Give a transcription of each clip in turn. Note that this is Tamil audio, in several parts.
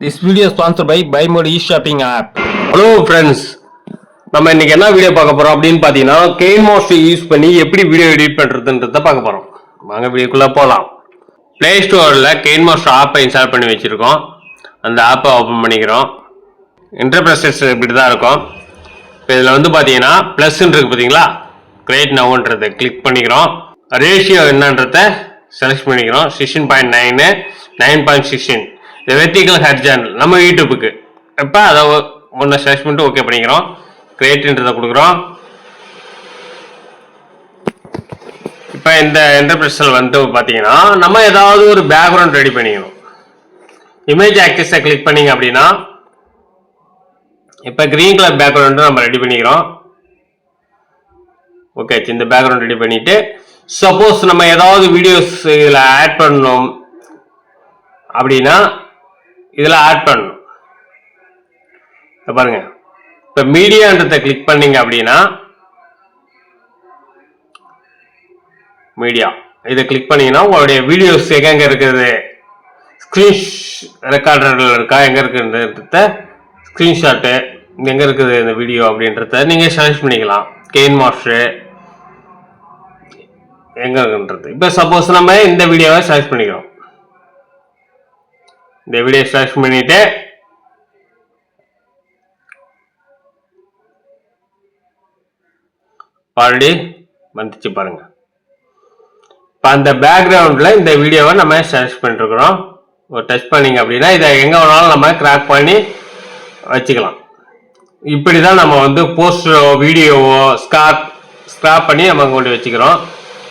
This video sponsor by by Buy e shopping app hello friends நம்ம இன்னைக்கு என்ன வீடியோ பார்க்க போறோம் அப்படின்னு பார்த்தீங்கன்னா கெயின் மாஸ்டர் யூஸ் பண்ணி எப்படி வீடியோ எடிட் பண்ணுறதுன்றத பார்க்க போறோம். வாங்க வீடியோக்குள்ளே போகலாம் ப்ளே ஸ்டோரில் கெயின் மாஸ்டர் ஆப்பை இன்ஸ்டால் பண்ணி வச்சுருக்கோம். அந்த ஆப்பை ஓப்பன் பண்ணிக்கிறோம். இன்டர்பிரசஸ் இப்படி தான் இருக்கும். இப்போ இதில் வந்து பார்த்தீங்கன்னா ப்ளஸ்ன்னு இருக்குது பார்த்தீங்களா? கிரேட் நவுன்றதை கிளிக் பண்ணிக்கிறோம். ரேஷியோ என்னன்றத செலக்ட் பண்ணிக்கிறோம். Sixteen point nine nine point sixteen இந்த வெர்டிக்கல் ஹெட் சேனல் நம்ம யூடியூப்புக்கு இப்போ அதை ஒன்று சர்ச் பண்ணிட்டு ஓகே பண்ணிக்கிறோம். கிரேட்ன்றதை கொடுக்குறோம். இப்போ இந்த என்டர்பிரஸில் வந்து பார்த்தீங்கன்னா நம்ம ஏதாவது ஒரு பேக்ரவுண்ட் ரெடி பண்ணிக்கணும். இமேஜ் ஆக்சஸை கிளிக் பண்ணீங்க அப்படின்னா இப்போ க்ரீன் கலர் பேக்ரவுண்டு நம்ம ரெடி பண்ணிக்கிறோம். ஓகே இந்த பேக்ரவுண்ட் ரெடி பண்ணிவிட்டு சப்போஸ் நம்ம ஏதாவது வீடியோஸ் இதில் ஆட் பண்ணணும் அப்படின்னா இதில் ஆட் பண்ணணும். இப்ப பாருங்க. இப்போ மீடியான்றதை கிளிக் பண்ணீங்க அப்படின்னா மீடியா இதை கிளிக் பண்ணீங்கன்னா உங்களுடைய வீடியோஸ் எங்கெங்க இருக்குது? ஸ்க்ரீன் ரெக்கார்டரில் இருக்கா? எங்கே இருக்குன்றத ஸ்க்ரீன்ஷாட்டு எங்கே இருக்குது இந்த வீடியோ அப்படின்றத நீங்கள் செலக்ட் பண்ணிக்கலாம். கெயின் மாஸ்டரு எங்கே இருக்குன்றது இப்போ சப்போஸ் நம்ம இந்த வீடியோவை செலக்ட் பண்ணிக்கிறோம். இந்த வீடியோ ஸ்டார்ட் பண்ணிட்டு ஆல்ரெடி வந்துச்சு பாருங்க. இப்போ அந்த பேக்ரவுண்டில் இந்த வீடியோவை நம்ம சர்ச் பண்ணிருக்கிறோம். ஒரு டச் பண்ணீங்க அப்படின்னா இதை எங்கே வேணாலும் நம்ம கிராக் பண்ணி வச்சுக்கலாம். இப்படி தான் நம்ம வந்து போஸ்டரோ வீடியோவோ ஸ்காப் ஸ்கிராப் பண்ணி நம்ம கொண்டு வச்சுக்கிறோம்.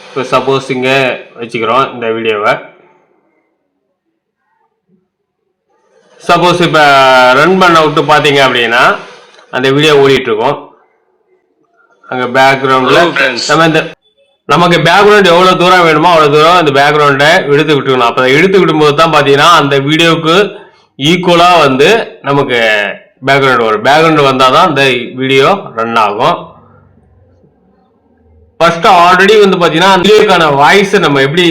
இப்போ சப்போஸ் இங்கே வச்சுக்கிறோம் இந்த வீடியோவை சப்போஸ் இப்போ ரன் பண்ண விட்டு பார்த்தீங்க அப்படின்னா அந்த வீடியோ ஓடிட்டு இருக்கும் அங்கே பேக்ரவுண்டில். நம்ம இந்த நமக்கு பேக்ரவுண்ட் எவ்வளோ தூரம் வேணுமோ அவ்வளோ தூரம் அந்த பேக்ரவுண்டை எடுத்து விட்டுக்கணும். அப்போ எடுத்து விடும்போது தான் பார்த்தீங்கன்னா அந்த வீடியோவுக்கு ஈக்குவலாக வந்து நமக்கு பேக்ரவுண்ட் வரும். பேக்ரவுண்ட் வந்தால் தான் அந்த வீடியோ ரன் ஆகும். ஃபர்ஸ்ட் ஆல்ரெடி வந்து பார்த்தீங்கன்னா அந்த வீடியோக்கான வாய்ஸை நம்ம எப்படி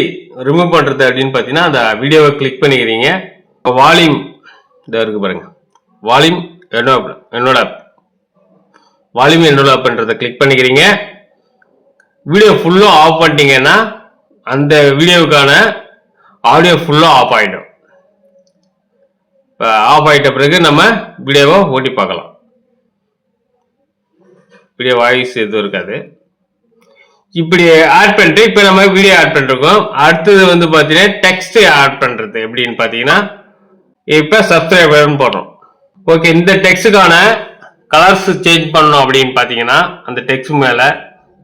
ரிமூவ் பண்ணுறது அப்படின்னு பார்த்தீங்கன்னா அந்த வீடியோவை கிளிக் பண்ணிக்கிறீங்க. வால்யூம் இதாக இருக்கு பாருங்க. வால்யூம் என்னோட என்னோட வால்யூம் என்னோட பண்ணுறதை கிளிக் பண்ணிக்கிறீங்க. வீடியோ ஃபுல்லாக ஆஃப் பண்ணிட்டீங்கன்னா அந்த வீடியோவுக்கான ஆடியோ ஃபுல்லாக ஆஃப் ஆகிடும் இப்போ ஆஃப் ஆகிட்ட பிறகு நம்ம வீடியோவை ஓட்டி பார்க்கலாம். வீடியோ வாய்ஸ் எதுவும் இருக்காது. இப்படி ஆட் பண்ணிட்டு இப்போ நம்ம வீடியோ ஆட் பண்ணிருக்கோம். அடுத்தது வந்து பார்த்தீங்கன்னா டெக்ஸ்ட் ஆட் பண்ணுறது எப்படின்னு பார்த்தீங்கன்னா இப்போ சப்ஸ்கிரைபர்னு போடுறோம். ஓகே இந்த டெக்ஸ்டுக்கான கலர்ஸ் சேஞ்ச் பண்ணணும் அப்படின்னு பார்த்தீங்கன்னா அந்த டெக்ஸ்ட் மேலே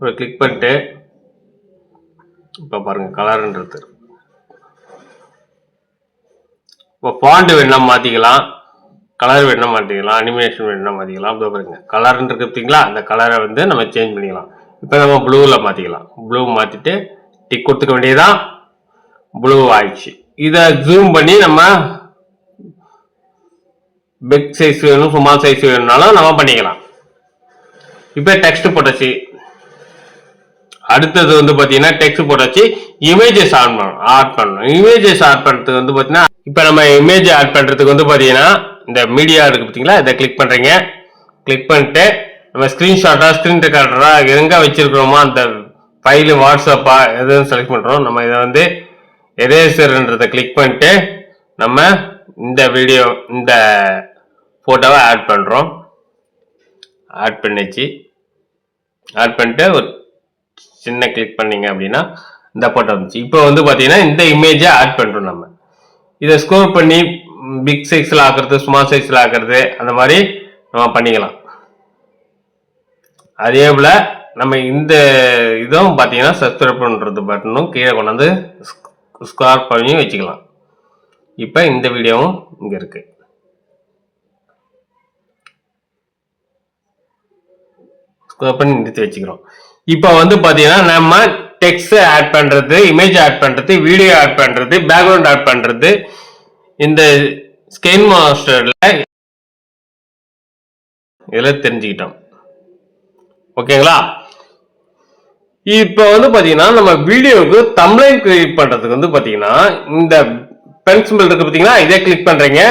ஒரு கிளிக் பண்ணிட்டு இப்போ பாருங்க கலர்ன்றது இப்போ ஃபாண்ட் வேணா மாற்றிக்கலாம் கலர் வேணா மாற்றிக்கலாம் அனிமேஷன் வேணா மாற்றிக்கலாம் இப்போ பாருங்க கலர்ன்னு இருக்கு பார்த்தீங்களா அந்த கலரை வந்து நம்ம சேஞ்ச் பண்ணிக்கலாம். இப்போ நம்ம ப்ளூவில் மாற்றிக்கலாம் ப்ளூ மாற்றிட்டு டிக் கொடுத்துக்க வேண்டியதுதான் ப்ளூ ஆயிடுச்சு. இதை ஜூம் பண்ணி நம்ம பிக் சைஸ் வேணும் சுமால் சைஸ் வேணும்னாலும் நம்ம பண்ணிக்கலாம். இப்போ டெக்ஸ்ட் போட்டாச்சு. அடுத்தது வந்து பார்த்தீங்கன்னா டெக்ஸ்ட் போட்டாச்சு. இமேஜஸ் ஆட் பண்ணணும் ஆட் பண்ணணும். இமேஜஸ் ஆட் பண்ணுறதுக்கு வந்து பார்த்தீங்கன்னா இப்போ நம்ம இமேஜ் ஆட் பண்ணுறதுக்கு வந்து பார்த்தீங்கன்னா இந்த மீடியா இருக்கு பார்த்தீங்களா இதை கிளிக் பண்ணுறீங்க கிளிக் பண்ணிட்டு நம்ம ஸ்க்ரீன்ஷாட்டாக ஸ்க்ரீன் ரெக்கார்டரா எங்கே வச்சிருக்கிறோமோ அந்த ஃபைலு வாட்ஸ்அப்பா எதுவும் செலக்ட் பண்ணுறோம் நம்ம இதை வந்து எரேசர்ன்றதை கிளிக் பண்ணிட்டு நம்ம இந்த வீடியோ இந்த ஃபோட்டோவை ஆட் பண்ணுறோம் ஆட் பண்ணிச்சு. ஆட் பண்ணிட்டு ஒரு சின்ன கிளிக் பண்ணீங்க அப்படின்னா இந்த ஃபோட்டோ வந்துச்சு. இப்போ வந்து பார்த்தீங்கன்னா இந்த இமேஜை ஆட் பண்ணுறோம் நம்ம. இதை ஸ்கோர் பண்ணி பிக் சைஸில் ஆக்குறது ஸ்மால் சைஸில் ஆக்குறது அந்த மாதிரி நம்ம பண்ணிக்கலாம். அதே போல் நம்ம இந்த இதுவும் பார்த்தீங்கன்னா சப்ஸ்கிரைப் பண்ணுறது பட்டனும் கீழே கொண்டாந்து ஸ்கார் பண்ணி வச்சுக்கலாம். இப்போ இந்த வீடியோவும் இங்கே இருக்குது ஸ்கோர் பண்ணி நிறுத்தி வச்சுக்கிறோம். இப்போ வந்து பார்த்தீங்கன்னா நம்ம டெக்ஸ்ட் ஆட் பண்ணுறது இமேஜ் ஆட் பண்ணுறது வீடியோ ஆட் பண்ணுறது பேக்ரவுண்ட் ஆட் பண்ணுறது இந்த ஸ்கெயின் மாஸ்டரில் இதில் தெரிஞ்சுக்கிட்டோம். ஓகேங்களா இப்போ வந்து பார்த்தீங்கன்னா நம்ம வீடியோவுக்கு தம்ப்ளைன் கிரியேட் பண்றதுக்கு வந்து பார்த்தீங்கன்னா இந்த பென்சிபிள் இருக்கு இதே கிளிக் பண்றீங்க.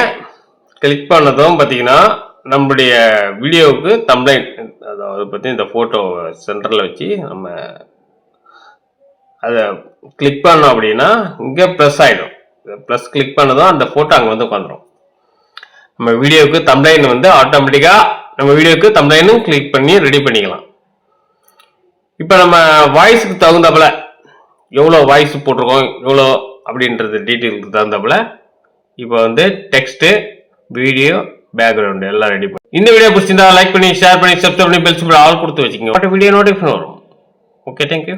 கிளிக் பண்ணதும் பார்த்தீங்கன்னா நம்முடைய வீடியோவுக்கு தம்ப்ளைன் அதாவது பற்றி இந்த ஃபோட்டோ சென்டரில் வச்சு நம்ம அதை கிளிக் பண்ணோம் அப்படின்னா இங்கே ப்ளஸ் ஆகிடும் ப்ளஸ் கிளிக் பண்ணதும் அந்த ஃபோட்டோ அங்கே வந்து உட்காந்துரும். நம்ம வீடியோவுக்கு தம்ப்ளைன் வந்து ஆட்டோமேட்டிக்காக நம்ம வீடியோவுக்கு தம்ப்ளைனும் கிளிக் பண்ணி ரெடி பண்ணிக்கலாம். இப்போ நம்ம வாய்ஸுக்கு தகுந்தாப்புல எவ்வளோ வாய்ஸ் போட்டிருக்கோம் எவ்வளோ அப்படின்றது டீட்டெயிலுக்கு தகுந்தாப்புல இப்போ வந்து டெக்ஸ்ட்டு வீடியோ பேக்ரவுண்டு எல்லாம் ரெடி பண்ணி. இந்த வீடியோ பிடிச்சிருந்தா லைக் பண்ணி ஷேர் பண்ணி சப்ஸ்கிரைப் பண்ணி பெல்ஸ் ஆல் கொடுத்து வச்சுக்கோங்க. வீடியோ நோட்டிஃபிகேஷன் வரும். Okay thank you